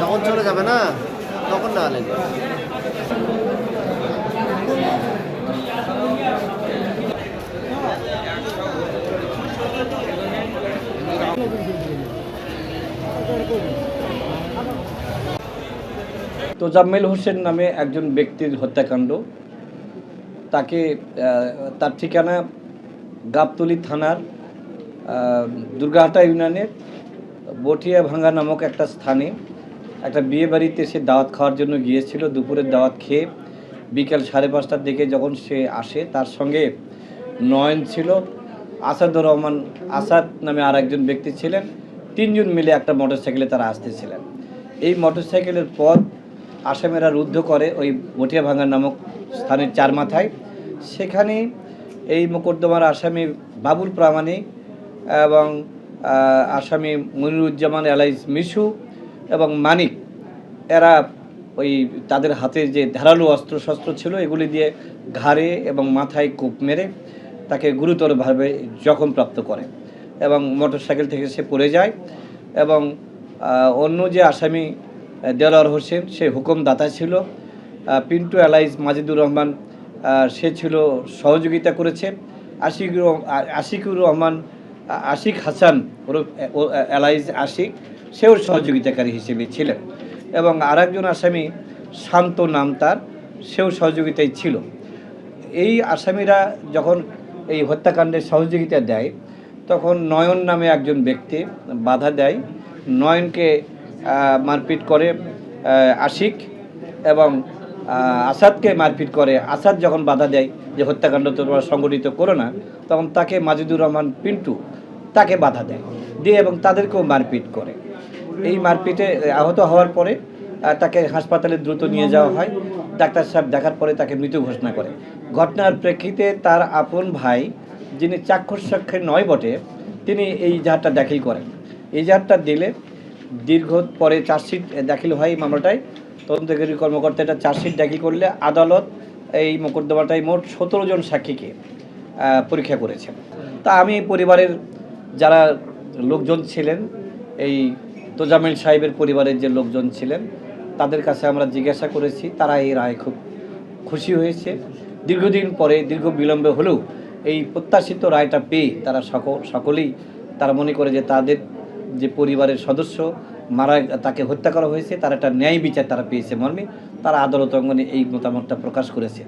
যখন চলে যাবে না, তখন না আলেন তোজাম্মেল হোসেন নামে একজন ব্যক্তির হত্যাকাণ্ড। তাকে তার ঠিকানা গাবতলি থানার দুর্গাহাটা ইউনিয়নের বটিয়া ভাঙ্গা নামক একটা স্থানে একটা বিয়ে বাড়িতে সে দাওয়াত খাওয়ার জন্য গিয়েছিল, দুপুরের দাওয়াত খেয়ে বিকেল সাড়ে পাঁচটার দিকে যখন সে আসে, তার সঙ্গে নয়ন ছিল। আসাদুর রহমান আসাদ নামে আর একজন ব্যক্তি ছিলেন। তিনজন মিলে একটা মোটরসাইকেলে তারা আসতেছিলেন। এই মোটরসাইকেলের পথ আসামেরা রুদ্ধ করে ওই বটিয়া ভাঙ্গা নামক স্থানের চার মাথায়। সেখানে এই মোকদ্দমার আসামি বাবুল প্রামাণিক এবং আসামি মনিরুজ্জামান এলাইস মিশু এবং মানিক এরা ওই তাদের হাতে যে ধারালো অস্ত্র শস্ত্র ছিল এগুলি দিয়ে ঘাড়ে এবং মাথায় কূপ মেরে তাকে গুরুতরভাবে জখমপ্রাপ্ত করে এবং মোটরসাইকেল থেকে সে পড়ে যায় এবং অন্য যে আসামি আহ, দেলোয়ার হোসেন সে হুকুমদাতা ছিল। পিন্টু এলাইজ মাজিদুর রহমান সে ছিল সহযোগিতা করেছে। আশিকুর আশিকুর রহমান আশিক হাসান ওরফ এলাইজ আশিক, সেও সহযোগিতাকারী হিসেবে ছিলেন। এবং আরেকজন আসামি, শান্ত নাম তার, সেও সহযোগিতায় ছিল। এই আসামিরা যখন এই হত্যাকাণ্ডের সহযোগিতা দেয়, তখন নয়ন নামে একজন ব্যক্তি বাধা দেয়। নয়নকে মারপিট করে আশিক এবং আসাদকে মারপিট করে। আসাদ যখন বাধা দেয় যে হত্যাকাণ্ড তোমরা সংগঠিত করো না, তখন তাকে মাজিদুর রহমান পিন্টু তাকে বাধা দেয়, দিয়ে এবং তাদেরকেও মারপিট করে। এই মারপিটে আহত হওয়ার পরে তাকে হাসপাতালে দ্রুত নিয়ে যাওয়া হয়। ডাক্তার সাহেব দেখার পরে তাকে মৃত ঘোষণা করে। ঘটনার প্রেক্ষিতে তার আপন ভাই, যিনি চাক্ষুষ সাক্ষী নয় বটে, তিনি এই জাহাজটা দাখিল করেন। এই জাহাজটা দিলে দীর্ঘ পরে চার্জশিট দাখিল হয় এই মামলাটায়। তদন্তকারী কর্মকর্তা এটা চার্জশিট দাখিল করলে আদালত এই মোকদ্দমাটায় মোট সতেরো জন সাক্ষীকে পরীক্ষা করেছে। তা আমি পরিবারের যারা লোকজন ছিলেন, এই তোজামিল সাহেবের পরিবারের যে লোকজন ছিলেন, তাদের কাছে আমরা জিজ্ঞাসা করেছি, তারা এই রায় খুব খুশি হয়েছে। দীর্ঘদিন পরে, দীর্ঘ বিলম্বে হলেও এই প্রত্যাশিত রায়টা পেয়ে তারা সকল, সকলেই তারা মনে করে যে তাদের যে পরিবারের সদস্য মারা, তাকে হত্যা করা হয়েছে, তার একটা ন্যায় বিচার তারা পেয়েছে মর্মে। তারা আদালত অঙ্গনে এই মতামতটা প্রকাশ করেছে।